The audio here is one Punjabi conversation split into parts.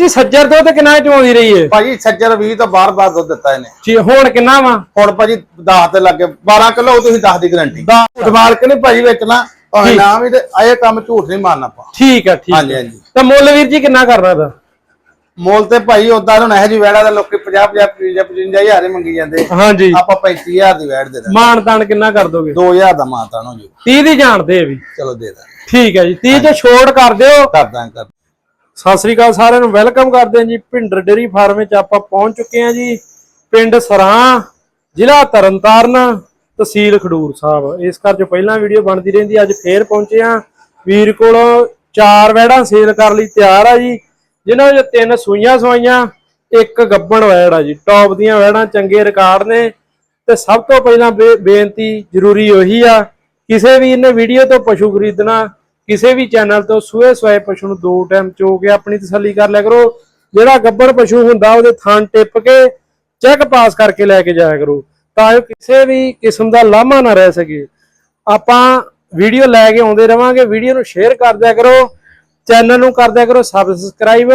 ਜੀ ਸੱਜਰ ਦੁੱਧ ਕਿੰਨਾ ਚੋਂਦੀ ਰਹੀ ਏ? ਭਾਜੀ ਸੱਜਰ 20 ਤੋਂ ਬਾਰ-ਬਾਰ ਦੁੱਧ ਦਿੱਤਾ ਇਹਨੇ। ਜੀ ਹੁਣ ਕਿੰਨਾ ਵਾ? ਹੁਣ ਭਾਜੀ 10 ਤੇ ਲੱਗੇ 12 ਕਿਲੋ ਤੁਸੀਂ 10 ਦੀ ਗਾਰੰਟੀ। ਦਿਮਾਗ ਕਿ ਨਹੀਂ ਭਾਜੀ ਵੇਚਣਾ ਭਾਵੇਂ ਨਾ ਵੀ ਤੇ ਇਹ ਕੰਮ ਝੂਠ ਨਹੀਂ ਮਾਰਨਾ ਆਪਾਂ। ਠੀਕ ਆ ਠੀਕ ਹਾਂਜੀ। ਹਾਂਜੀ। ਤੇ ਮੁੱਲ ਵੀਰ ਜੀ ਕਿੰਨਾ ਕਰਨਾ ਦਾ ਮੁੱਲ ਤੇ ਭਾਈ ਉਦਾਂ ਹੁਣ ਇਹੋ ਜੀ ਵੈੜਾ ਦਾ ਲੋਕੀ 50 50 55 ਹਜ਼ਾਰ ਹੀ ਮੰਗੀ ਜਾਂਦੇ। ਹਾਂਜੀ। ਆਪਾਂ 35000 ਦੀ ਵੈੜ ਦੇ ਮਾਨ ਤਾਨ ਕਿੰਨਾ ਕਰ ਦੋਗੇ? 2000 ਦਾ ਮਾਤਾ ਨੂੰ ਜੀ। 30 ਦੀ ਜਾਣਦੇ ਆ ਵੀ। ਚਲੋ ਦੇ ਦਾਂਗੇ। ਠੀਕ ਹੈ ਜੀ 30 ਚ ਛੋੜ ਕਰ ਦਿਓ। ਕਰ ਦਾਂਗੇ ਕਰ ਸਤਿ ਸ੍ਰੀ ਅਕਾਲ ਸਾਰਿਆਂ ਨੂੰ, ਵੈਲਕਮ ਕਰਦੇ ਹਾਂ ਜੀ ਭਿੰਡਰ ਡੇਰੀ ਫਾਰਮ ਵਿੱਚ ਆਪਾਂ ਪਹੁੰਚ ਚੁੱਕੇ ਹਾਂ ਜੀ, ਪਿੰਡ ਸਰਾਂ, ਜ਼ਿਲ੍ਹਾ ਤਰਨਤਾਰਨ, ਤਹਿਸੀਲ ਖਡੂਰ ਸਾਹਿਬ। ਇਸ ਘਰ ਪਹਿਲਾਂ ਵੀਡੀਓ ਬਣਦੀ ਰਹਿੰਦੀ, ਅੱਜ ਫੇਰ ਪਹੁੰਚੇ ਹਾਂ। ਵੀਰ ਕੋਲ ਚਾਰ ਵੈੜਾਂ ਸੇਲ ਕਰਨ ਲਈ ਤਿਆਰ ਆ ਜੀ, ਜਿਨ੍ਹਾਂ ਵਿੱਚ ਤਿੰਨ ਸੂਈਆਂ ਸਵਾਈਆਂ, ਇੱਕ ਗੱਬਣ ਵੈੜ ਆ ਜੀ। ਟੌਪ ਦੀਆਂ ਵੈੜਾਂ ਚੰਗੇ ਰਿਕਾਰਡ ਨੇ ਤੇ ਸਭ ਤੋਂ ਪਹਿਲਾਂ ਬੇ- ਬੇਨਤੀ ਜ਼ਰੂਰੀ ਉਹੀ ਆ, ਕਿਸੇ ਵੀ ਇਹਨੇ ਵੀਡੀਓ ਤੋਂ ਪਸ਼ੂ ਖਰੀਦਣਾ ਕਿਸੇ ਵੀ ਚੈਨਲ ਤੋਂ ਸੂਏ ਸਵਾਏ ਪਸ਼ੂ ਨੂੰ ਦੋ ਟਾਈਮ ਚੋ ਕੇ ਆਪਣੀ ਤਸੱਲੀ ਕਰ ਲਿਆ ਕਰੋ। ਜਿਹੜਾ ਗੱਬਣ ਪਸ਼ੂ ਹੁੰਦਾ, ਉਹਦੇ ਥਣ ਟਿੱਪ ਕੇ ਚੈੱਕ ਪਾਸ ਕਰਕੇ ਲੈ ਕੇ ਜਾਇਆ ਕਰੋ। ਤਾਂ ਜੋ ਕਿਸੇ ਵੀ ਕਿਸਮ ਦਾ ਲਾਮਾ ਨਾ ਰਹਿ ਸਕੇ। ਆਪਾਂ ਵੀਡੀਓ ਲੈ ਕੇ ਆਉਂਦੇ ਰਵਾਂਗੇ। ਵੀਡੀਓ ਨੂੰ ਸ਼ੇਅਰ ਕਰ ਦਿਆ ਕਰੋ। ਚੈਨਲ ਨੂੰ ਕਰ ਦਿਆ ਕਰੋ। ਸਬਸਕ੍ਰਾਈਬ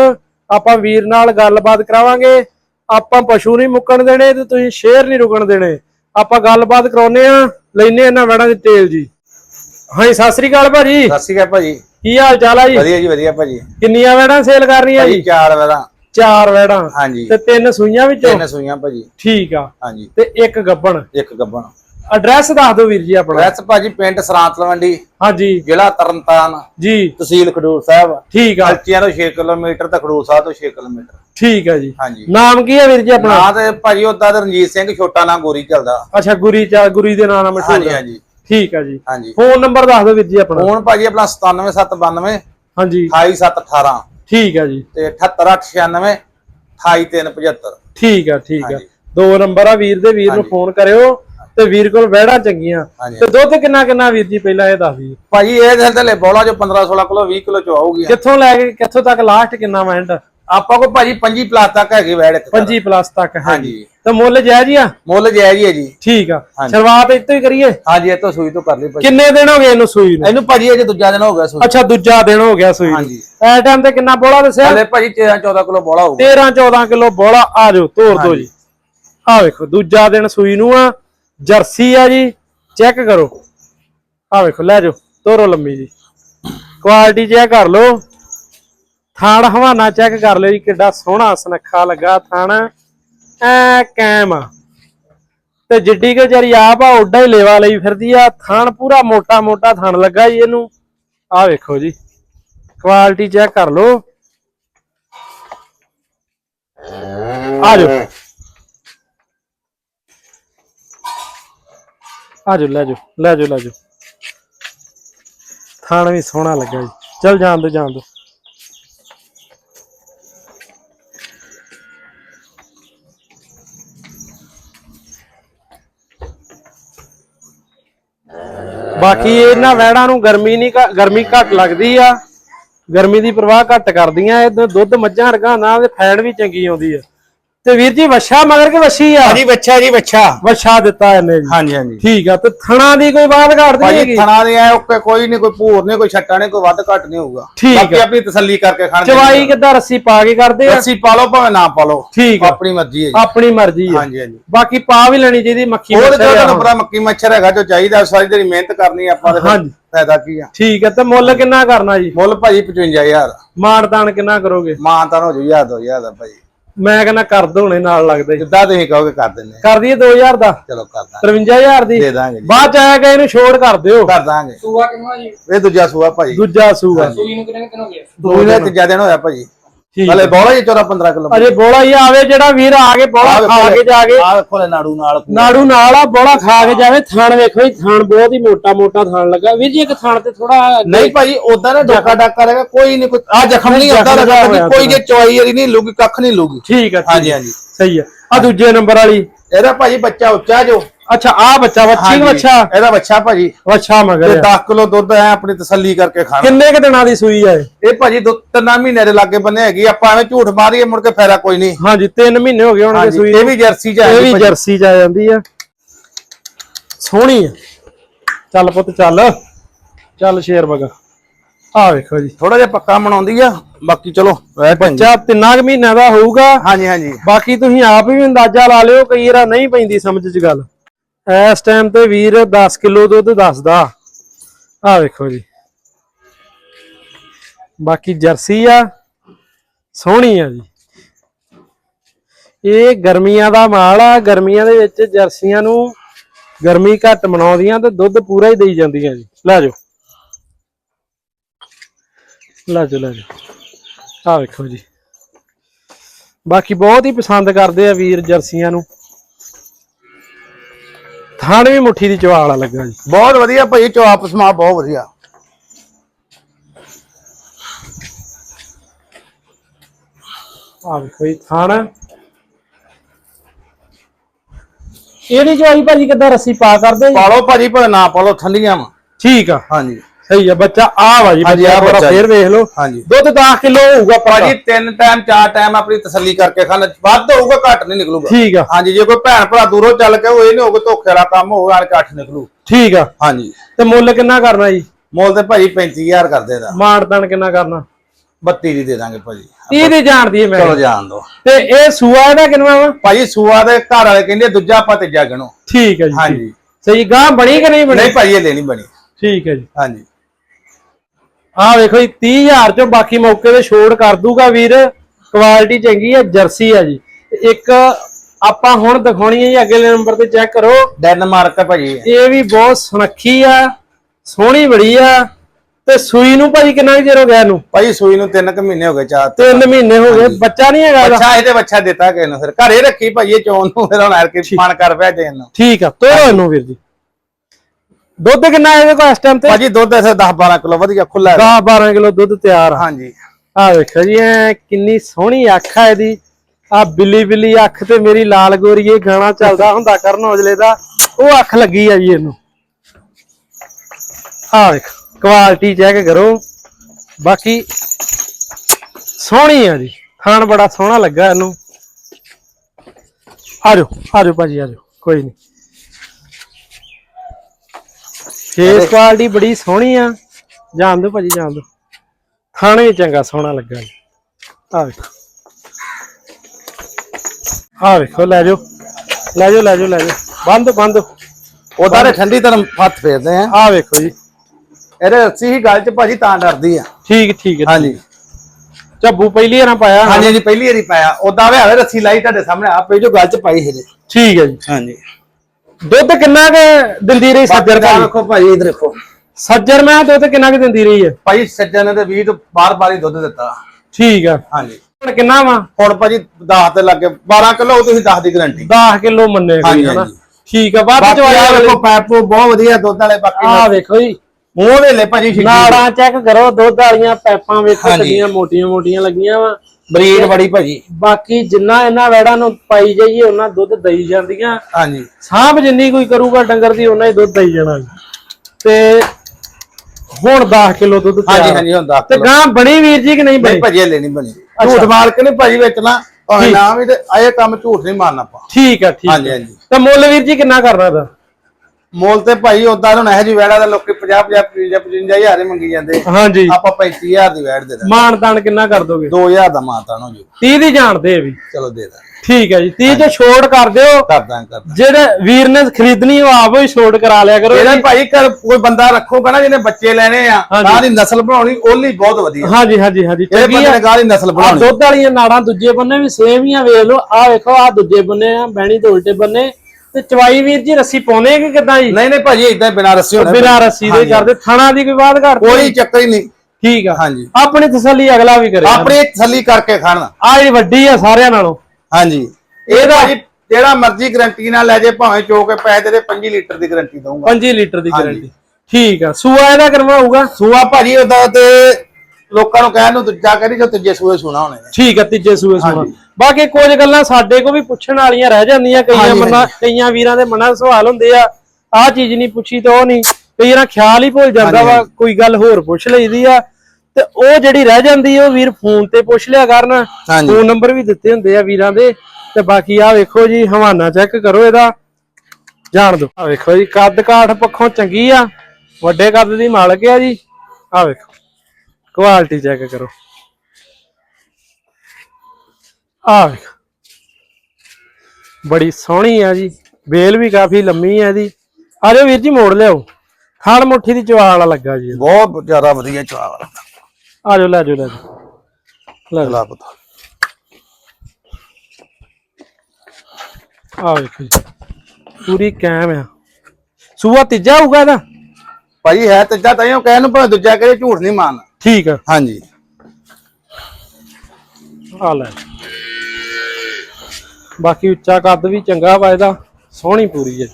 ਆਪਾਂ ਵੀਰ ਨਾਲ ਗੱਲਬਾਤ ਕਰਾਵਾਂਗੇ। ਆਪਾਂ ਪਸ਼ੂ ਨਹੀਂ ਮੁੱਕਣ ਦੇਣੇ ਤੇ ਤੁਸੀਂ ਸ਼ੇਅਰ ਨਹੀਂ ਰੁਕਣ ਦੇਣੇ। ਆਪਾਂ ਗੱਲਬਾਤ ਕਰਾਉਨੇ ਆ ਲੈਨੇ ਇਹਨਾਂ ਵੜਾਂ ਦੀ ਤੇਲ ਜੀ। ਹਾਂਜੀ ਸਤਿ ਸ੍ਰੀ ਅਕਾਲ ਭਾਜੀ। ਸਤਿ ਸ਼੍ਰੀ ਅਕਾਲ ਭਾਜੀ। ਕੀ ਹਾਲ ਚਾਲ ਆ ਜੀ? ਵਧੀਆ ਜੀ ਵਧੀਆ ਭਾਜੀ। ਕਿੰਨੀਆਂ ਵੜਾਂ ਸੇਲ ਕਰਨੀਆਂ ਭਾਜੀ ਜੀ? ਚਾਰ ਵੈੜਾ। ਚਾਰ ਵੜਾਂ। ਹਾਂਜੀ। ਤੇ ਤਿੰਨ ਸੂਈਆਂ ਵਿੱਚੋਂ? ਤਿੰਨ ਸੂਈਆਂ ਭਾਜੀ। ਠੀਕ ਆ। ਹਾਂਜੀ। ਤੇ ਇੱਕ ਗੱਬਣ। ਇੱਕ ਗੱਬਣ। ਐਡਰੈਸ ਦੱਸ ਦਿਓ ਵੀਰ ਜੀ ਆਪਣਾ। ਰੈਸ ਭਾਜੀ ਪਿੰਡ ਸਰਾਂਤ ਲਵੰਡੀ। ਹਾਂਜੀ। ਜ਼ਿਲ੍ਹਾ ਤਰਨਤਾਰਨ। ਜੀ। ਤਹਿਸੀਲ ਖਡੂਰ ਸਾਹਿਬ। ਠੀਕ ਆ। ਹਲਚੀਆਂ ਤੋਂ 6 ਕਿਲੋਮੀਟਰ ਤੇ ਖਡੂਰ ਸਾਹਿਬ ਤੋਂ 6 ਕਿਲੋਮੀਟਰ। ਠੀਕ ਆ ਜੀ। ਹਾਂਜੀ। ਨਾਮ ਕੀ ਹੈ ਵੀਰ ਜੀ ਆਪਣਾ? ਨਾ ਤੇ ਭਾਜੀ ਉਦਾਂ ਤੇ ਰਣਜੀਤ ਸਿੰਘ ਛੋਟਾ ਨਾਂ ਗੋਰੀ ਚੱਲਦਾ। ਅੱਛਾ ਗੁਰੀ ਚਾ ਗੁਰੀ ਦੇ ਨਾਮ ਨਾਲ ਮਸ਼ਹੂਰ ਹਾਂਜੀ ਆ। ਹਾਂਜੀ। ਠੀਕ ਆ ਜੀ। ਹਾਂਜੀ। ਫੋਨ ਨੰਬਰ ਦੱਸ ਦਿਓ ਵੀਰ ਜੀ ਆਪਣਾ। ਫੋਨ ਭਾਜੀ ਆਪਣਾ 97792 ਹਾਂਜੀ। 28718 ਠੀਕ ਆ ਜੀ। ਤੇ 78896 28375 ਠੀਕ ਆ ਠੀਕ ਆ। ਦੋ ਨੰਬਰ ਆ ਵੀਰ ਦੇ ਵੀਰ ਨੂੰ ਫੋਨ ਕਰਿਓ ਤੇ ਵੀਰ ਕੋਲ ਵਹਿੜਾਂ ਚੰਗੀਆਂ। ਤੇ ਦੁੱਧ ਕਿੰਨਾ ਕਿੰਨਾ ਵੀਰ ਜੀ ਪਹਿਲਾਂ ਇਹ ਦੱਸ ਦਿਓ। ਭਾਜੀ ਇਹ ਦਿਲ ਤੇ ਲੈ ਬੋਲਾ ਜੋ 15 16 ਕਿਲੋ 20 ਕਿਲੋ ਚ ਆਊਗੀ। ਕਿੱਥੋਂ ਲੈ ਕੇ ਕਿੱਥੋਂ ਤੱਕ ਲਾਸਟ ਕਿੰਨਾ ਮੈਂਟ ਆਪਾਂ ਕੋ ਭਾਜੀ 25 ਪਲਾਸ ਤੱਕ ਹੈਗੀ ਵੈੜ ਇੱਕ 25 ਪਲੱਸ ਤੱਕ ਹੈ ਹਾਂਜੀ। ਤੇ ਮੁੱਲ ਜਾਇਜ਼ ਹੀ ਆ? ਮੁੱਲ ਜਾਇਜ਼ ਹੀ ਹੈ ਜੀ। ਠੀਕ ਆ। ਸ਼ੁਰੂਆਤ ਇੱਥੋਂ ਹੀ ਕਰੀਏ? ਹਾਂਜੀ ਤੋਂ ਸੂਈ ਤੋਂ ਕਰ ਲਈ ਭਾਜੀ। ਕਿੰਨੇ ਦਿਨ ਹੋ ਗਏ ਇਹਨੂੰ ਸੂਈ ਨੂੰ? ਇਹਨੂੰ ਭਾਜੀ ਅਜੇ ਦੂਜਾ ਦਿਨ ਹੋ ਗਿਆ ਸੂਈ। ਅੱਛਾ ਦੂਜਾ ਦਿਨ ਹੋ ਗਿਆ ਸੂਈ ਹਾਂਜੀ। ਐ ਟਾਈਮ ਤੇ ਕਿੰਨਾ ਬੋਲਾ ਦੱਸਿਆ? ਹਲੇ ਭਾਜੀ 13 14 ਕਿਲੋ ਬੋਲਾ ਹੋਊਗਾ। 13 14 ਕਿਲੋ ਬੋਲਾ। ਆ ਜਾਓ ਤੋਰ ਦੋ। ਜੀ। ਆ ਵੇਖੋ ਦੂਜਾ ਦਿਨ ਸੂਈ ਨੂੰ ਆ। ਜਰਸੀ ਆ ਜੀ। ਚੈੱਕ ਕਰੋ। ਆ ਵੇਖੋ ਲੈ ਜਾਓ ਤੋਰੋ ਲੰਮੀ ਜੀ। ਕੁਆਲਿਟੀ ਚੈੱਕ ਕਰ ਲਓ। ਥਾਣ ਹਵਾਨਾ ਚੈੱਕ ਕਰ ਲਿਓ ਜੀ ਕਿੱਡਾ ਸੋਹਣਾ ਸੁਨੱਖਾ ਲੱਗਾ ਥਾਣ। ਐ ਕੈਮ ਆ। ਤੇ ਜਿੱਡੀ ਕੇ ਜਰੀ ਆਪ ਆ, ਓਡਾ ਹੀ ਲੇਵਾ ਲਈ ਫਿਰਦੀ ਆ। ਥਾਣ ਪੂਰਾ ਮੋਟਾ ਮੋਟਾ ਥਾਣ ਲੱਗਾ ਜੀ ਇਹਨੂੰ। ਆ ਵੇਖੋ ਜੀ। ਕੁਆਲਿਟੀ ਚੈੱਕ ਕਰ ਲਓ। ਆ ਜਾਓ। ਆ ਜਾਓ, ਲੈ ਜਾਓ ਲੈ ਜਾਓ ਲੈ ਜਾਓ। ਥਾਣ ਵੀ ਸੋਹਣਾ ਲੱਗਾ ਜੀ। ਚਲ ਜਾਣ ਦੋ ਜਾਣ ਦੋ। ਬਾਕੀ ਇਹਨਾਂ ਵੈੜਾਂ ਨੂੰ ਗਰਮੀ ਨਹੀਂ ਗਰਮੀ ਘੱਟ ਲੱਗਦੀ ਆ। ਗਰਮੀ ਦੀ ਪ੍ਰਵਾਹ ਘੱਟ ਕਰਦੀਆਂ, ਇਹ ਦੁੱਧ ਮੱਝਾਂ ਵਰਗਾ ਨਾ ਤੇ ਫੈਟ ਵੀ ਚੰਗੀ ਆਉਂਦੀ ਆ। ਤੇ ਵੀਰ ਜੀ ਵੱਛਾ ਮਗਰ ਕੇ ਵੱਛੀ ਆ? ਭਾਜੀ ਬੱਚਾ ਜੀ ਬੱਚਾ ਵੱਛਾ ਦਿੱਤਾ ਇਹਨੇ ਜੀ। ਹਾਂਜੀ ਹਾਂਜੀ। ਠੀਕ ਆ ਤੇ ਥਣਾ ਦੀ ਕੋਈ ਬਾਤ ਘਾਟ ਨਹੀਂ ਹੈਗੀ? ਥਣਾ ਦੇ ਐ ਓਕੇ ਕੋਈ ਨਹੀਂ ਕੋਈ ਭੂਰ ਨਹੀਂ ਕੋਈ ਛੱਟਾ ਨਹੀਂ ਕੋਈ ਵੱਧ ਘੱਟ ਨਹੀਂ ਹੋਊਗਾ। ਬਾਕੀ ਹੈ। ਆਪਣੀ ਤਸੱਲੀ ਕਰਕੇ ਖਾਣ ਚਵਾਈ ਕਿੱਦਾਂ ਰੱਸੀ ਪਾ ਕੇ ਕਰਦੇ ਆ? ਰੱਸੀ ਪਾ ਲਓ ਭਾਵੇਂ ਨਾ ਪਾ ਲਓ। ਠੀਕ ਆ। ਆਪਣੀ ਮਰਜ਼ੀ ਹੈ ਜੀ। ਆਪਣੀ ਮਰਜ਼ੀ ਆ। ਹਾਂਜੀ ਹਾਂਜੀ। ਬਾਕੀ ਪਾ ਵੀ ਲੈਣੀ ਚਾਹੀਦੀ ਮੱਖੀ ਹੋਰ ਮੱਛਰ ਜੋ ਆ। ਤੁਹਾਨੂੰ। ਪਤਾ ਮੱਕੀ ਮੱਛਰ ਹੈਗਾ ਜੋ ਚਾਹੀਦਾ ਸਾਰੀ ਦਿਨ ਮਿਹਨਤ ਕਰਨੀ ਆਪਾਂ ਦੇ ਹਾਂਜੀ। ਫਾਇਦਾ ਕੀ ਆ? ਠੀਕ ਆ ਤੇ ਮੁੱਲ ਕਿੰਨਾ ਕਰਨਾ ਜੀ? ਮੁੱਲ ਭਾਜੀ 55000 ਮਾਨਦਾਨ ਕਿੰਨਾ ਕਰੋਗੇ? ਮਾਂ ਤਾਂ ਹੋ ਜੂ ਯਾਦ ਹੋ ਯਾਦ ਆ ਭਾਜੀ। ਮੈਂ ਕਹਿੰਦਾ ਕਰ ਦੋ ਹੁਣੇ ਨਾਲ ਲੱਗਦੇ ਜਿੱਦਾਂ ਤੁਸੀਂ ਕਹੋਗੇ ਕਰ ਦਿੰਦੇ ਕਰ ਦਈਏ 2000 ਦਾ? ਚਲੋ ਕਰ ਦਾਂਗੇ। 53000 ਦੀ? ਦੇ ਦਾਂਗੇ ਜੀ। ਬਾਅਦ ਚ ਆਇਆ ਕਿ ਇਹਨੂੰ ਛੋੜ ਕਰ ਦਿਓ। ਕਰ ਦਾਂਗੇ। ਸੂਆ ਕਿੰਨਾ ਜੀ? ਇਹ ਦੂਜਾ ਸੂਆ ਭਾਜੀ ਦੂਜਾ ਸੂਆ। ਸੂਈ ਨੂੰ ਕਿੰਨੇ ਕਿੰਨੇ ਹੋ ਗਿਆ ਦੂਜਾ ਤੀਜਾ ਦਿਨ ਹੋਇਆ ਭਾਜੀ ਠੀਕ ਹਲੇ ਬੋਲਾ ਜੀ 14 15 ਕਿਲੋ ਅਜੇ ਬੋਲਾ ਹੀ ਆਵੇ ਜਿਹੜਾ ਵੀਰ ਆ ਕੇ ਬੋਲਾ ਖਾ ਕੇ ਜਾ ਕੇ ਆ ਵੇਖੋ ਲੈ ਨਾੜੂ ਨਾਲ ਨਾੜੂ ਨਾਲ ਆ ਬੋਲਾ ਖਾ ਕੇ ਜਾਵੇ। ਥਣ ਵੇਖੋ ਜੀ ਥਣ ਬਹੁਤ ਹੀ ਮੋਟਾ ਮੋਟਾ ਥਣ ਲੱਗਾ। ਵੀਰ ਜੀ ਇੱਕ ਥਣ ਤੇ ਥੋੜਾ ਨਹੀਂ ਭਾਜੀ ਉਦਾਂ ਨਾ ਡੋਕਾ ਡਾਕਾ ਰਹੇਗਾ ਕੋਈ ਨਹੀਂ ਕੋਈ ਆ ਜ਼ਖਮ ਨਹੀਂ ਜ਼ਖਮ ਲੱਗਾ ਕੋਈ ਜੇ ਚਵਾਈ ਵਾਲੀ ਨਹੀਂ ਲੂਗੀ ਕੱਖ ਨਹੀਂ ਲੂਗੀ। ਠੀਕ ਠੀਕ ਹਾਂਜੀ। ਹਾਂਜੀ। ਸਹੀ ਆ। ਆ ਦੂਜੇ ਨੰਬਰ ਵਾਲੀ। ਇਹਦਾ ਭਾਜੀ ਬੱਚਾ ਉੱਚਾ ਜੋ। ਅੱਛਾ ਆ ਬੱਚਾ ਵੱਛੀ ਹਾਂਜੀ, ਵੱਛਾ ਇਹਦਾ ਬੱਚਾ ਭਾਜੀ। ਵੱਛਾ ਮਗਰ ਤੇ ਆ। 10 ਕਿਲੋ ਦੁੱਧ ਐ ਆਪਣੀ ਤਸੱਲੀ ਕਰਕੇ ਖਾਣਾ। ਕਿੰਨੇ ਕ ਦਿਨਾਂ ਦੀ ਸੂਈ ਆ ਇਹ? ਇਹ ਭਾਜੀ ਦੋ ਤਿੰਨਾਂ ਮਹੀਨੇ ਦੇ ਲਾਗੇ ਬੰਨੇ ਹੈਗੀ ਆਪਾਂ ਐਵੇਂ ਝੂਠ ਮਾਰੀਏ ਮੁੜ ਕੇ ਫਾਇਦਾ ਕੋਈ ਨਹੀਂ। ਹਾਂਜੀ 3 ਮਹੀਨੇ ਹੋ ਗਏ ਹੁਣ ਇਹ ਸੂਈ ਇਹ ਵੀ ਜਰਸੀ ਚ ਇਹ ਹੈ ਵੀ ਜਰਸੀ ਚ ਆ ਜਾਂਦੀ ਆ। ਸੋਹਣੀ ਆ। ਚੱਲ ਪੁੱਤ ਚੱਲ। ਚੱਲ ਸ਼ੇਰ ਬਗਾ ਆ ਵੇਖੋ ਜੀ। ਥੋੜਾ ਜਿਹਾ ਪੱਕਾ ਬਣਾਉਂਦੀ ਆ ਬਾਕੀ ਚਲੋ ਬੱਚਾ ਤਿੰਨਾਂ ਕੁ ਮਹੀਨਿਆਂ ਦਾ ਹੋਊਗਾ। ਹਾਂਜੀ ਹਾਂਜੀ। ਬਾਕੀ ਤੁਸੀਂ ਆਪ ਵੀ ਅੰਦਾਜ਼ਾ ਲਾ ਲਿਓ ਕਈ ਵਾਰ ਨਹੀਂ ਪੈਂਦੀ ਸਮਝ ਚ ਗੱਲ। ਇਸ ਟਾਈਮ ਤੇ ਵੀਰ 10 ਕਿਲੋ ਦੁੱਧ ਦੱਸਦਾ। ਆ ਵੇਖੋ ਜੀ। ਬਾਕੀ ਜਰਸੀ ਆ, ਸੋਹਣੀ ਆ ਜੀ। ਇਹ ਗਰਮੀਆਂ ਦਾ ਮਾਲ ਆ, ਗਰਮੀਆਂ ਦੇ ਵਿੱਚ ਜਰਸੀਆਂ ਨੂੰ ਗਰਮੀ ਘੱਟ ਮਨਾਉਂਦੀਆਂ ਤੇ ਦੁੱਧ ਪੂਰਾ ਹੀ ਦੇਈ ਜਾਂਦੀਆਂ ਜੀ। ਲੈ ਜਾਓ। ਲੈ ਜਾਓ ਲੈ ਜਾਓ। ਆ ਵੇਖੋ ਜੀ। ਬਾਕੀ ਬਹੁਤ ਹੀ ਪਸੰਦ ਕਰਦੇ ਆ ਵੀਰ ਜਰਸੀਆਂ ਨੂੰ। ਥਾਣ ਵੀ ਮੁੱਠੀ ਦੀ ਚਵਾਲ ਆ ਲੱਗਾ ਜੀ। ਬਹੁਤ ਵਧੀਆ ਭਾਈ ਚੋਪ ਸਮਾ ਬਹੁਤ ਵਧੀਆ। ਆ ਵੇਖੋ ਜੀ ਥਾਣ। ਇਹਦੀ ਚਵਾਈ ਭਾਜੀ ਕਿੱਦਾਂ ਰੱਸੀ ਪਾ ਕਰਦੇ ਜੀ? ਪਾਲੋ ਭਾਜੀ ਪਰ ਨਾ ਪਾਲੋ ਠੰਡੀਆਂ ਵਾ। ਠੀਕ ਆ। ਹਾਂਜੀ। ਸਹੀ ਆ ਬੱਚਾ ਆ ਵਾ ਜੀ ਹਾਂਜੀ, ਬੱਚਾ ਆਹ ਬੱਚਾ। ਫੇਰ ਵੇਖ ਲਓ। ਹਾਂਜੀ। ਦੁੱਧ 10 ਕਿਲੋ ਹੋਊਗਾ ਭਾਜੀ ਭਾਜੀ ਤਿੰਨ ਟਾਈਮ ਚਾਰ ਟਾਈਮ ਆਪਣੀ ਤਸੱਲੀ ਕਰਕੇ ਖਾਣਾ ਵੱਧ ਹੋਊਗਾ ਘੱਟ ਨਹੀਂ ਨਿਕਲੂਗਾ। ਠੀਕ ਆ। ਹਾਂਜੀ ਜੇ ਕੋਈ ਭੈਣ ਭਰਾ ਦੂਰੋਂ ਚੱਲ ਕੇ ਉਹ ਇਹ ਨਹੀਂ ਹੋਊਗਾ ਧੋਖੇ ਵਾਲਾ ਕੰਮ ਹੋਊ ਆਣ ਕੇ ਅੱਠ ਨਿਕਲੂ। ਠੀਕ ਆ। ਹਾਂਜੀ। ਤੇ ਮੁੱਲ ਕਿੰਨਾ ਕਰਨਾ ਜੀ? ਮੁੱਲ ਤੇ ਭਾਜੀ 35000 ਕਰਦੇ ਦਾ ਮਾਨਤਨ ਕਿੰਨਾ ਕਰਨਾ? 32 ਦੀ ਦੇ ਦਾਂਗੇ ਭਾਜੀ। 30 ਦੀ ਜਾਣਦੀ ਹੈ ਮੈਂ। ਚਲੋ ਜਾਣ ਦੋ। ਤੇ ਇਹ ਸੂਆ ਇਹਦਾ ਕਿੰਨਾ ਵਾ? ਭਾਜੀ ਸੂਆ ਦੇ ਘਰ ਵਾਲੇ ਕਹਿੰਦੇ ਦੂਜਾ ਆਪਾਂ ਤੀਜਾ ਗਣੋ। ਠੀਕ ਹੈ ਜੀ ਹਾਂਜੀ। ਸਹੀ ਗਾਂ ਬਣੀ ਕਿ ਨਹੀਂ ਬਣੀ? ਨਹੀਂ ਭਾਜੀ ਇਹ ਲੈਣੀ ਬਣੀ। ਠੀਕ ਹੈ ਜੀ। ਹਾਂਜੀ। ਆਹ ਵੇਖੋ ਜੀ 30000 ਚੋਂ ਬਾਕੀ ਮੌਕੇ ਤੇ ਛੋੜ ਕਰ ਦੂਗਾ ਵੀਰ। ਕੁਆਲਿਟੀ ਚੰਗੀ ਹੈ ਜਰਸੀ ਹੈ ਜੀ। ਇੱਕ ਆਪਾਂ ਹੁਣ ਦਿਖਾਉਣੀ ਹੈ ਜੀ ਅਗਲੇ ਨੰਬਰ ਤੇ ਚੈੱਕ ਕਰੋ। ਡੈਨਮਾਰਕ ਹੈ ਭਾਜੀ। ਇਹ। ਵੀ ਬਹੁਤ ਸੁਨੱਖੀ ਆ ਸੋਹਣੀ ਬੜੀ ਆ। ਤੇ ਸੂਈ ਨੂੰ ਭਾਜੀ ਕਿੰਨਾ ਕੁ ਚਿਰ ਹੋ ਗਿਆ ਇਹਨੂੰ? ਭਾਜੀ ਸੂਈ ਨੂੰ 3 ਕੁ ਮਹੀਨੇ ਹੋ ਗਏ ਚਾਰ ਤਿੰਨ ਮਹੀਨੇ ਹੋ ਗਏ ਬੱਚਾ ਨਹੀਂ ਹੈਗਾ ਬੱਚਾ ਇਹਦੇ ਬੱਚਾ ਦਿੱਤਾ ਕਿਸੇ ਨੂੰ ਫਿਰ। ਘਰੇ ਰੱਖੀ ਭਾਜੀ ਇਹ ਚੋਣ ਨੂੰ ਫਿਰ ਹੁਣ ਆਰ ਕੇ ਮਨ ਕਰ ਪਿਆ ਦੇਣ ਨੂੰ। ਠੀਕ ਆ ਤੋਰੋ ਇਹਨੂੰ ਵੀਰ ਜੀ। ਦੁੱਧ ਕਿੰਨਾ ਇਹਦੇ ਕੋਲ ਇਸ ਟਾਈਮ ਤੇ? ਭਾਜੀ ਦੁੱਧ ਐਸੇ 10 12 ਕਿਲੋ ਵਧੀਆ ਖੁੱਲਾ ਹੈ। 10 12 ਕਿਲੋ ਦੁੱਧ ਤਿਆਰ ਆ। ਹਾਂਜੀ। ਆ ਵੇਖੋ ਜੀ ਐ ਕਿੰਨੀ ਸੋਹਣੀ ਅੱਖ ਆ ਇਹਦੀ। ਆ ਬਿੱਲੀ ਬਿੱਲੀ ਅੱਖ ਤੇ ਮੇਰੀ ਲਾਲ ਗੋਰੀ ਇਹ ਗਾਣਾ ਚੱਲਦਾ ਹੁੰਦਾ ਕਰਨ ਔਜਲੇ ਦਾ। ਉਹ ਅੱਖ ਲੱਗੀ ਆ ਜੀ ਇਹਨੂੰ। ਆ ਵੇਖ ਕੁਆਲਿਟੀ ਚੈੱਕ ਕਰੋ। ਬਾਕੀ ਸੋਹਣੀ ਆ ਜੀ। ਖਾਣ ਬੜਾ ਸੋਹਣਾ ਲੱਗਾ ਇਹਨੂੰ। ਆ ਜਾਓ ਆ ਜਾਓ ਭਾਜੀ ਆ ਜਾਓ। ਕੋਈ ਨਹੀਂ ਫੇਸ ਕੁਆਲਿਟੀ ਬੜੀ ਸੋਹਣੀ ਆ। ਜਾਣ ਦੋ ਭਾਜੀ ਜਾਣ ਦੋ ਖਾਣੇ ਚੰਗਾ ਸੋਹਣਾ ਲੱਗਾ ਜੀ। ਆ ਵੇਖੋ। ਆ ਵੇਖੋ ਲੈ ਜਾਓ। ਲੈ ਜਾਓ ਲੈ ਜਾਓ ਲੈ ਜਾਓ। ਬੰਦ ਬੰਦ। ਉਹਦਾ ਤੇ ਠੰਡੀ ਤਰ੍ਹਾਂ ਹੱਥ ਫੇਰਦੇ ਆ। ਆ ਵੇਖੋ ਜੀ। ਇਹਦੇ ਰੱਸੀ ਹੀ ਗੱਲ ਚ ਭਾਜੀ ਤਾਂ ਡਰਦੀ ਆ। ਠੀਕ ਠੀਕ ਹੈ ਹਾਂਜੀ। ਝੱਬੂ ਪਹਿਲੀ ਵਾਰ ਪਾਇਆ ਹਾਂਜੀ ਹਾਂਜੀ ਪਹਿਲੀ ਵਾਰੀ ਪਾਇਆ। ਉਦਾਂ ਵੇ ਹਵੇ ਰੱਸੀ ਲਾਈ ਤੁਹਾਡੇ ਸਾਹਮਣੇ ਆਪੇ ਜੋ ਗੱਲ ਚ ਪਾਈ ਇਹਦੇ ਠੀਕ ਹੈ ਜੀ। ਹਾਂਜੀ। ਦੁੱਧ ਕਿੰਨਾ ਕੁ ਦਿੰਦੀ ਰਹੀ ਸੱਜਰ ਸੱਜਰ ਭਾਜੀ ਵੇਖੋ ਭਾਜੀ ਇਧਰ ਦੇਖੋ। ਸੱਜਰ ਮੈਂ ਦੁੱਧ ਕਿੰਨਾ ਕੁ ਦਿੰਦੀ ਰਹੀ ਹੈ? ਭਾਜੀ ਸੱਜਣ ਨੇ ਤੇ 20 ਤੋਂ ਬਾਰ ਬਾਰ ਹੀ ਦੁੱਧ ਦਿੱਤਾ। ਠੀਕ ਆ। ਹਾਂਜੀ। ਹੁਣ ਕਿੰਨਾ ਵਾ? ਹੁਣ ਭਾਜੀ 10 ਤੇ ਲੱਗੇ 12 ਕਿਲੋ ਤੁਸੀਂ 10 ਦੀ ਗਾਰੰਟੀ 10 ਕਿਲੋ ਮੰਨੇ ਕੋਈ ਹਨਾ। ਠੀਕ ਆ ਬਾਅਦ ਚ ਆਇਆ ਵੇਖੋ ਪੈਪ ਬਹੁਤ ਵਧੀਆ ਦੁੱਧ ਵਾਲੇ ਬਾਕੀ ਆ ਵੇਖੋ ਜੀ। ਮੂੰਹ ਵੇਲੇ ਭਾਜੀ ਨਾੜਾਂ ਚੈੱਕ ਕਰੋ ਦੁੱਧ ਵਾਲੀਆਂ ਪੈਪਾਂ ਵੇਖੋ। ਕਿੰਨੀਆਂ ਮੋਟੀਆਂ ਮੋਟੀਆਂ ਲੱਗੀਆਂ ਵਾ। ਬਰੀਡ ਬੜੀ ਭਾਜੀ। ਬਾਕੀ ਜਿੰਨਾ ਇਹਨਾਂ ਵੈੜਾਂ ਨੂੰ ਪਾਈ ਜਾਈਏ ਉਹਨਾਂ ਦੁੱਧ ਦਈ ਜਾਂਦੀਆਂ। ਹਾਂਜੀ। ਸਾਂਭ ਜਿੰਨੀ ਕੋਈ ਕਰੂਗਾ ਡੰਗਰ ਦੀ ਉਹਨਾਂ ਹੀ ਦੁੱਧ ਦਈ ਜਾਣਾ। ਤੇ ਹੁਣ 10 ਕਿਲੋ ਦੁੱਧ ਹਾਂਜੀ ਹਾਂਜੀ ਹੁਣ 10 ਤੇ ਗਾਂ ਬਣੀ ਵੀਰ ਜੀ ਕਿ ਨਹੀਂ ਬਣੀ? ਭਾਜੀ ਹਲੇ ਨਹੀਂ ਬਣੀ। ਝੂਠ ਮਾਰ ਕੇ ਨਹੀਂ ਭਾਜੀ ਵੇਚਣਾ। ਭਾਵੇਂ ਨਾ ਵੀ ਤੇ ਇਹ ਕੰਮ ਝੂਠ ਨਹੀਂ ਮਾਰਨਾ ਆਪਾਂ। ਠੀਕ ਆ ਠੀਕ ਹਾਂਜੀ। ਹਾਂਜੀ। ਤੇ ਮੁੱਲ ਵੀਰ ਜੀ ਕਿੰਨਾ ਕਰਨਾ ਦਾ ਮੁੱਲ ਤੇ ਭਾਈ ਉਦਾਂ ਹੁਣ ਇਹੋ ਜਿਹੀ ਵੈੜਾ ਦਾ ਲੋਕੀ 50 50 55 ਹਜ਼ਾਰ ਹੀ ਮੰਗੀ ਜਾਂਦੇ। ਹਾਂਜੀ। ਆਪਾਂ 35000 ਦੀ ਵੈੜ ਦੇ ਦਾਂ ਮਾਨ ਤਾਨ ਕਿੰਨਾ ਕਰ ਦੋਗੇ? 2000 ਦਾ ਮਾਤਾ ਨੂੰ ਜੀ। 30 ਦੀ ਜਾਣਦੇ ਵੀ। ਚਲੋ ਦੇ ਦਾਂ ਠੀਕ ਹੈ ਜੀ 30 ਚ ਛੋੜ ਕਰ ਦਿਓ। ਕਰਦਾ ਕਰਦਾ ਜਿਹੜੇ ਵੀਰ ਨੇ ਖਰੀਦਣੀ ਉਹ ਆਪ ਹੀ ਛੋੜ ਕਰਾ ਲਿਆ ਕਰੋ ਇਹਦਾ ਭਾਈ ਕਰ ਕੋਈ ਬੰਦਾ ਰੱਖੋਗਾ ਨਾ ਜਿਹਨੇ ਬੱਚੇ ਲੈਣੇ ਆ। ਤਾਂ ਦੀ ਨਸਲ ਬਣਾਉਣੀ ਉਹਲੀ ਬਹੁਤ ਵਧੀਆ। ਹਾਂਜੀ ਹਾਂਜੀ ਹਾਂਜੀ ਇਹ ਬੰਦੇ ਗਾਲੀ ਨਸਲ ਬਣਾਉਣੀ। ਦੁੱਧ ਵਾਲੀਆਂ ਨਾੜਾਂ ਦੂਜੇ ਬੰਨੇ ਵੀ ਸੇਮ ਹੀ ਆ ਵੇਖ ਲਓ ਆ ਵੇਖੋ ਆ ਦੂਜੇ ਬੰਨੇ ਆ ਬੈਣੀ ਦੇ ਉਲਟੇ ਬੰਨੇ। ਤੇ ਚਵਾਈ ਵੀਰ ਜੀ ਰੱਸੀ ਪਾਉਨੇ ਕਿ ਕਿਦਾਂ ਜੀ? ਨਹੀਂ ਨਹੀਂ ਭਾਜੀ ਇਦਾਂ ਬਿਨਾ ਰੱਸੀ ਹੋਣਾ ਬਿਨਾਂ ਰੱਸੀ ਦੇ ਕਰਦੇ ਥਣਾ ਦੀ ਕੋਈ ਬਾਤ ਕਰ ਕੋਈ ਚੱਕਰ ਹੀ ਨਹੀਂ। ਠੀਕ ਆ। ਹਾਂਜੀ। ਆਪਣੀ ਤਸੱਲੀ ਅਗਲਾ ਵੀ ਕਰੇ। ਆਪਣੀ ਤਸੱਲੀ ਕਰਕੇ ਖਾਣਾ। ਆ ਜਿਹੜੀ ਵੱਡੀ ਆ ਸਾਰਿਆਂ ਨਾਲੋਂ। ਹਾਂਜੀ। ਇਹ ਭਾਜੀ ਜਿਹੜਾ ਮਰਜ਼ੀ ਗਰੰਟੀ ਨਾਲ ਲੈ ਜੇ ਭਾਵੇਂ ਚੋ ਕੇ ਪੈਸੇ ਦੇ 5 ਲੀਟਰ ਦੀ ਗਰੰਟੀ ਦਊਂਗਾ। 5 ਲੀਟਰ ਦੀ ਗਾਰੰਟੀ ਠੀਕ ਆ। ਸੂਆ ਇਹਦਾ ਕਰਵਾਊਗਾ? ਸੂਆ ਭਾਜੀ ਉਹਦਾ ਤੇ ਲੋਕਾਂ ਨੂੰ ਕਹਿਣ ਨੂੰ ਦੂਜਾ ਕਰੀ ਜੋ ਤੀਜੇ ਸੂਏ ਸੁਣਾ ਹੋਣੇ ਨੇ। ਠੀਕ ਆ ਤੀਜੇ ਸੂਏ ਸੂਆ ਬਾਕੀ ਕੁਝ ਗੱਲਾਂ ਸਾਡੇ ਕੋ ਵੀ ਪੁੱਛਣ ਵਾਲੀਆਂ ਰਹਿ ਜਾਂਦੀਆਂ ਕਈਆਂ ਹਾਂਜੀ, ਮਨਾਂ ਕਈਆਂ ਵੀਰਾਂ ਦੇ ਮਨਾਂ ਸਵਾਲ ਹੁੰਦੇ ਆ ਆਹ ਚੀਜ਼ ਨਹੀਂ ਪੁੱਛੀ ਤਾਂ ਉਹ ਨਹੀਂ। ਕਈ ਵਾਰ ਖਿਆਲ ਹੀ ਭੁੱਲ ਜਾਂਦਾ ਵਾ ਕੋਈ ਗੱਲ ਹੋਰ ਪੁੱਛ ਲਈਦੀ ਆ। ਤੇ ਉਹ ਜਿਹੜੀ ਰਹਿ ਜਾਂਦੀ ਉਹ ਵੀਰ ਫੋਨ ਤੇ ਪੁੱਛ ਲਿਆ ਕਰਨ। ਹਾਂਜੀ। ਫੋਨ ਨੰਬਰ ਵੀ ਦਿੱਤੇ ਹੁੰਦੇ ਆ ਵੀਰਾਂ ਦੇ। ਤੇ ਬਾਕੀ ਆ ਵੇਖੋ ਜੀ ਹਵਾਨਾ ਚੈੱਕ ਕਰੋ ਇਹਦਾ। ਜਾਣ ਦਿਓ। ਆ ਵੇਖੋ ਜੀ ਕੱਦ ਕਾਠ ਪੱਖੋਂ ਚੰਗੀ ਆ। ਵੱਡੇ ਕੱਦ ਦੀ ਮਾਲਕ ਆ ਜੀ। ਆ ਵੇਖੋ। ਕੁਆਲਿਟੀ ਚੈੱਕ ਕਰੋ। ਆ ਵੇਖ। ਬੜੀ ਸੋਹਣੀ ਆ ਜੀ। ਬੇਲ ਵੀ ਕਾਫੀ ਲੰਮੀ ਆ ਇਹਦੀ। ਆ ਜਾਓ ਵੀਰ ਜੀ ਮੋੜ ਲਿਆਓ। ਖਾਲ ਮੁੱਠੀ ਦੀ ਚਵਾ ਵਾਲਾ ਲੱਗਾ ਜੀ। ਬਹੁਤ ਜ਼ਿਆਦਾ ਵਧੀਆ ਚਾਵਲ ਆ ਜਾਓ ਲੈ ਜਾਓ ਲੈ ਜਾਓ। ਲੈ। ਲਾ ਪਤਾ। ਆ ਵੇਖੋ ਜੀ। ਪੂਰੀ ਕੈਮ ਆ। ਸੂਆ ਤੀਜਾ ਹੋਊਗਾ ਇਹਦਾ? ਭਾਜੀ ਹੈ ਤੀਜਾ ਤਾਈਓ ਕਹਿਣ ਨੂੰ ਭਾਵੇਂ ਦੂਜਾ ਕਰੇ ਝੂਠ ਨਹੀਂ ਮਾਨ ਠੀਕ ਆ। ਹਾਂਜੀ। ਆ ਲੈ। ਬਾਕੀ ਉੱਚਾ ਕੱਦ ਵੀ ਚੰਗਾ ਵਾ ਇਹਦਾ ਸੋਹਣੀ ਪੂਰੀ ਹੈ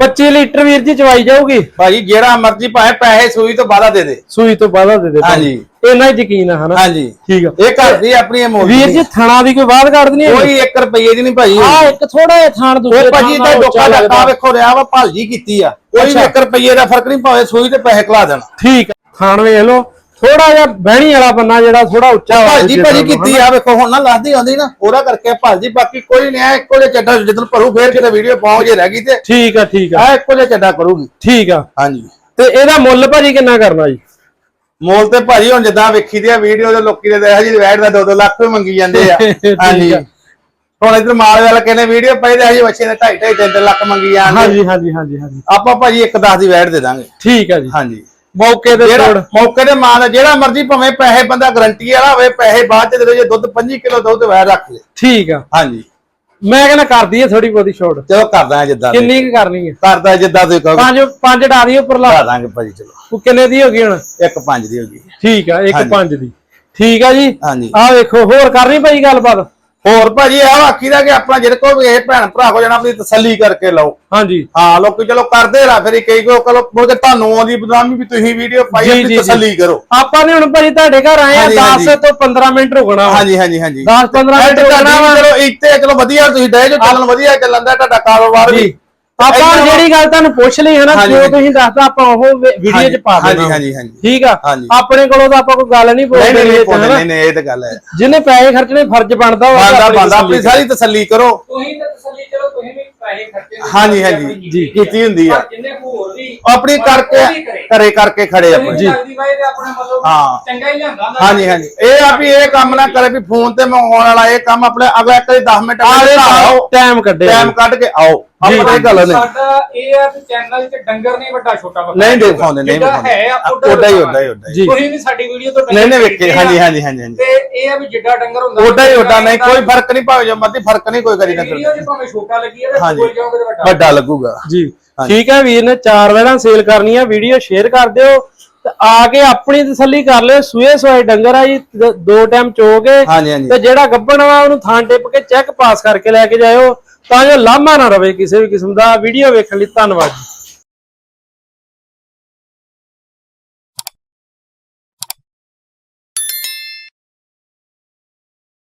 25 ਲੀਟਰ ਵੀਰ ਜੀ ਚਵਾਈ ਜਾਊਗੀ? ਭਾਜੀ ਜਿਹੜਾ ਮਰਜ਼ੀ ਭਾਵੇਂ ਪੈਸੇ ਸੂਈ ਤੋਂ ਵਾਧਾ ਦੇ ਦੇ। ਸੂਈ ਤੋਂ ਬਾਅਦ ਦੇ ਦੇ। ਹਾਂਜੀ। ਇੰਨਾ ਹੀ ਯਕੀਨ ਆ ਹਨਾ? ਹਾਂਜੀ। ਠੀਕ ਆ। ਇਹ ਘਰ ਦੀ ਆਪਣੀ ਇਹ ਮੋਲ ਵੀਰ ਜੀ ਥਣਾ ਦੀ ਕੋਈ ਬਾਤ ਕੱਢ ਨਹੀਂ ਕੋਈ 1 ਰੁਪਏ ਦੀ ਨਹੀਂ ਭਾਜੀ। ਆ ਇੱਕ ਥੋੜਾ ਜਿਹਾ ਥਾਣ ਦੂਜੇ ਉਹ ਭਾਜੀ ਤਾਂ ਡੋਕਾ ਡੱਕਾ ਵੇਖੋ ਰਿਹਾ ਵਾ ਭਾਲਜੀ ਕੀਤੀ ਆ। ਕੋਈ ਵੀ ਅੱਛਾ। 1 ਰੁਪਏ ਦਾ ਫ਼ਰਕ ਨਹੀਂ ਭਾਵੇਂ ਸੂਈ ਤੇ ਪੈਸੇ ਖਲਾ ਦੇਣ। ਠੀਕ। ਥਾਣ ਵੇਖ ਲਓ ਥੋੜਾ ਜਿਹਾ ਬਹਿਣੀ ਵਾਲਾ ਬੰਨਾ ਜਿਹੜਾ ਥੋੜਾ ਉੱਚਾ ਵਾ ਭਾਜੀ ਭਾਜੀ ਕੀਤੀ ਆ ਵੇਖੋ ਹੁਣ ਨਾ ਲੱਸਦੀ ਆਉਂਦੀ ਨਾ ਉਹਦਾ ਕਰਕੇ ਭਾਜੀ ਬਾਕੀ ਕੋਈ ਨਹੀਂ ਆ ਇੱਕੋ ਜਿਹਾ ਚੱਡਾ ਜਦੋਂ ਭਰੂ ਫੇਰ ਕਿਤੇ ਵੀਡੀਓ ਪਹੁੰਚ ਜੇ ਰਹਿ ਗਈ ਤੇ। ਠੀਕ ਆ ਠੀਕ ਆ। ਆ ਇੱਕੋ ਜਿਹਾ ਚੱਡਾ ਕਰੂਗੀ। ਠੀਕ ਆ। ਹਾਂਜੀ। ਤੇ ਇਹਦਾ ਮੁੱਲ ਭਾਜੀ ਕਿੰਨਾ ਕਰਨਾ ਜੀ? ਮੋਲ ਤੇ ਭਾਜੀ ਹੁਣ ਜਿੱਦਾਂ ਵੇਖੀ ਦੀ ਆ ਵੀਡੀਓ ਦੇ ਲੋਕੀ ਦੇ ਦੇਖਿਆ ਜੀ ਵੈਟ ਦਾ 2-2 ਲੱਖ ਵੀ ਮੰਗੀ ਜਾਂਦੇ ਆ। ਹਾਂਜੀ। ਹੁਣ ਇਧਰ ਮਾਲ ਵਾਲਾ ਕਹਿੰਦੇ ਵੀਡੀਓ ਪਈ ਦੇ ਹਜੇ ਬੱਚੇ ਨੇ 2.5 3 ਲੱਖ ਮੰਗੀ ਜਾਂਦੇ ਹਾਂਜੀ ਹਾਂਜੀ ਹਾਂਜੀ ਹਾਂਜੀ। ਆਪਾਂ ਭਾਜੀ 1 10 ਦੀ ਵੈਟ ਦੇ ਦਾਂਗੇ। ਠੀਕ ਆ ਜੀ। ਹਾਂਜੀ। ਮੌਕੇ ਤੇ ਜਿਹੜਾ ਛੋੜ। ਮੌਕੇ ਤੇ ਮਾਲ ਜਿਹੜਾ ਮਰਜ਼ੀ ਭਾਵੇਂ ਪੈਸੇ ਬੰਦਾ ਗਰੰਟੀ ਵਾਲਾ ਹੋਵੇ ਪੈਸੇ ਬਾਅਦ ਚ ਦੇ ਜੇ ਦੁੱਧ 5 ਕਿਲੋ ਦੁੱਧ ਵੈਟ ਰੱਖ ਲੈ ਠੀਕ ਆ। ਹਾਂਜੀ। ਮੈਂ ਕਹਿੰਦਾ ਕਰਦੀ ਹੈ ਥੋੜੀ ਬਹੁਤੀ ਛੋੜ। ਚਲੋ ਕਰਦਾ ਜਿੱਦਾਂ ਦੇ। ਕਿੰਨੀ ਕੁ ਕਰਨੀ ਹੈ ਕਰਦਾ ਜਿੱਦਾਂ ਤੁਸੀਂ ਕਹੋਗੇ। ਪੰਜ ਪੰਜ ਡਾ ਦੀ ਉੱਪਰ ਲਾ ਦਾਂਗੇ ਭਾਜੀ ਚਲੋ। ਉਹ ਕਿੰਨੇ ਦੀ ਹੋ ਗਈ ਹੁਣ? ਇੱਕ ਪੰਜ ਦੀ ਹੋ ਗਈ। ਠੀਕ ਆ ਇੱਕ ਹਾਂਜੀ। ਪੰਜ ਦੀ। ਠੀਕ ਆ ਜੀ। ਹਾਂਜੀ। ਆ ਵੇਖੋ ਹੋਰ ਕਰਨੀ ਭਾਈ ਗੱਲਬਾਤ? ਹੋਰ ਭਾਜੀ ਇਹ ਬਾਕੀ ਦਾ ਕਿ ਆਪਣਾ ਜਿਹੜੇ ਕੋਲ ਇਹ ਭੈਣ ਭਰਾ ਹੋ ਜਾਣਾ ਆਪਣੀ ਤਸੱਲੀ ਕਰਕੇ ਲਓ। ਹਾਂਜੀ। ਹਾਂ ਲੋਕੀ ਚਲੋ ਕਰਦੇ ਰਾ ਫਿਰ ਕਈ ਕੋ ਕਲੋ ਮੁੜ ਕੇ ਤੁਹਾਨੂੰ ਆਉਂਦੀ ਬਦਨਾਮੀ ਵੀ ਤੁਸੀਂ ਵੀਡੀਓ ਪਾਈ ਆਪਣੀ। ਤਸੱਲੀ ਕਰੋ। ਆਪਾਂ ਨੇ ਹੁਣ ਭਾਈ ਤੁਹਾਡੇ ਘਰ ਆਏ ਆ ਹਾਂਜੀ, 10 ਹਾਂਜੀ। ਤੋਂ 15 ਮਿੰਟ ਰੁਕਣਾ ਹਾਂਜੀ ਹਾਂਜੀ ਹਾਂਜੀ। 10 15 ਮਿੰਟ ਰੁਕਣਾ ਚਲੋ ਇੱਥੇ ਚਲੋ ਵਧੀਆ ਤੁਸੀਂ ਜੋ ਚੱਲਣ ਵਧੀਆ ਚੱਲਣ ਦਾ ਤੁਹਾਡਾ ਕਾਰੋਬਾਰ ਵੀ ਆਪਾਂ ਜਿਹੜੀ ਗੱਲ ਤੁਹਾਨੂੰ ਪੁੱਛ ਲਈ ਹੈ ਨਾ ਹਾਂਜੀ, ਜੋ ਹਾਂਜੀ। ਤੁਸੀਂ ਦੱਸਦਾ ਆਪਾਂ ਉਹ ਵੀਡੀਓ 'ਚ ਪਾ ਹਾਂਜੀ ਦੇਣਾ। ਹਾਂਜੀ ਹਾਂਜੀ ਠੀਕ ਆ? ਹਾਂਜੀ। ਆਪਣੇ ਕੋਲੋਂ ਤਾਂ ਆਪਾਂ ਕੋਈ ਗੱਲ ਨਹੀਂ ਬੋਲਦੇ ਨਹੀਂ ਨਹੀਂ ਇਹ ਤਾਂ ਗੱਲ ਹੈ। ਜਿਹਨੇ ਪੈਸੇ ਖਰਚਣੇ ਫਰਜ਼ ਬਣਦਾ ਵਾ ਬੰਦਾ ਆਪਣੀ ਸਾਰੀ ਤਸੱਲੀ ਕਰੋ। ਤੁਸੀਂ ਤਾਂ ਤਸੱਲੀ ਚਲੋ ਤੁਸੀਂ ਵੀ ਪੈਸੇ ਖਰਚੇ ਦੇ ਹਾਂਜੀ ਹਾਂਜੀ। ਜੀ। ਕੀਤੀ ਹੁੰਦੀ ਆ। ਜਿੰਨੇ ਹੋਰ ਵੀ ਆਪਣੀ ਕਰਕੇ ਘਰੇ ਕਰਕੇ ਖੜੇ ਜੀ ਆਪਣੇ। ਲੱਗਦੀ ਬਾਈ ਤੇ ਆਪਣੇ ਮਤਲਬ ਹਾਂ। ਚੰਗਾ ਹੀ ਲਿਆਂਦਾ ਹੁੰਦਾ ਹਾਂਜੀ ਹਾਂਜੀ। ਇਹ ਆ ਵੀ ਇਹ ਕੰਮ ਨਾ ਕਰੇ ਵੀ ਫੋਨ ਤੇ ਮੰਗਾਉਣ ਵਾਲਾ ਇਹ ਕੰਮ ਆਪਣੇ ਅਗਲਾ ਇੱਕ 10 ਮਿੰਟ ਆਲੇ ਆਓ। ਟਾਈਮ ਕੱਢੇ ਟਾਈਮ ਕੱਢ ਕੇ ਆਓ। ਆਪਾਂ ਇਹ ਗੱਲ ਨਹੀਂ। ਸਾਡਾ ਇਹ ਆ ਕਿ ਚੈਨਲ 'ਚ ਡੰਗਰ ਨਹੀਂ ਵੱਡਾ ਛੋਟਾ ਵੱਡਾ ਨਹੀਂ ਦਿਖਾਉਂਦੇ ਨਹੀਂ ਦਿਖਾਉਂਦੇ ਹੈ ਆ ਉੱਡਾ ਹੀ ਉੱਡਾ ਹੀ ਉੱਡਾ ਹੀ ਜੀ। ਤੁਸੀਂ ਵੀ ਸਾਡੀ ਵੀਡੀਓ ਤੋਂ ਨਹੀਂ ਨਹੀਂ ਵੇਖੇ ਹਾਂਜੀ ਹਾਂਜੀ ਹਾਂਜੀ ਹਾਂਜੀ। ਤੇ ਇਹ ਆ ਵੀ ਜਿੱਡਾ ਡੰਗਰ ਹੁੰਦਾ। ਉੱਡਾ ਹੀ ਉੱਡਾ ਨਹੀਂ। ਕੋਈ ਫ਼ਰਕ ਨਹੀਂ ਭਾਵੇਂ ਜੋ ਮਰਜ਼ੀ ਫ਼ਰਕ ਨਹੀਂ ਕੋਈ ਕਰੀ ਨਾ ਵੀਡੀਓ 'ਚ ਭਾਵੇਂ ਛੋਟਾ ਲੱਗੀ ਹੈ ਤੇ ਹਾਂਜੀ। ਵੱਡਾ? ਲੱਗੂਗਾ। ਜੀ। ਠੀਕ ਹੈ ਵੀਰ ਨੇ ਚਾਰ ਵੇੜਾਂ ਸੇਲ ਕਰਨੀ ਆ ਵੀਡੀਓ ਸ਼ੇਅਰ ਕਰ ਦਿਓ ਤੇ ਆ ਕੇ ਆਪਣੀ ਤਸੱਲੀ ਕਰ ਲਿਓ ਸੂਏ ਸੋਏ ਡੰਗਰ ਆ ਜੀ ਦ- ਟਾਈਮ ਚੋ ਕੇ ਹਾਂਜੀ ਹਾਂਜੀ। ਤੇ ਜਿਹੜਾ ਗੱਬਣ ਵਾ ਉਹਨੂੰ ਥਾਂ ਟਿਪ ਕੇ ਚੈੱਕ ਪਾਸ ਕਰਕੇ ਲੈ ਕੇ ਜਾਇਓ ਤਾਂ ਜੋ ਲਾਮਾ ਨਾ ਰਵੇ ਕਿਸੇ ਵੀ ਕਿਸਮ ਦਾ। ਵੀਡੀਓ ਵੇਖਣ ਲਈ ਧੰਨਵਾਦ ਜੀ।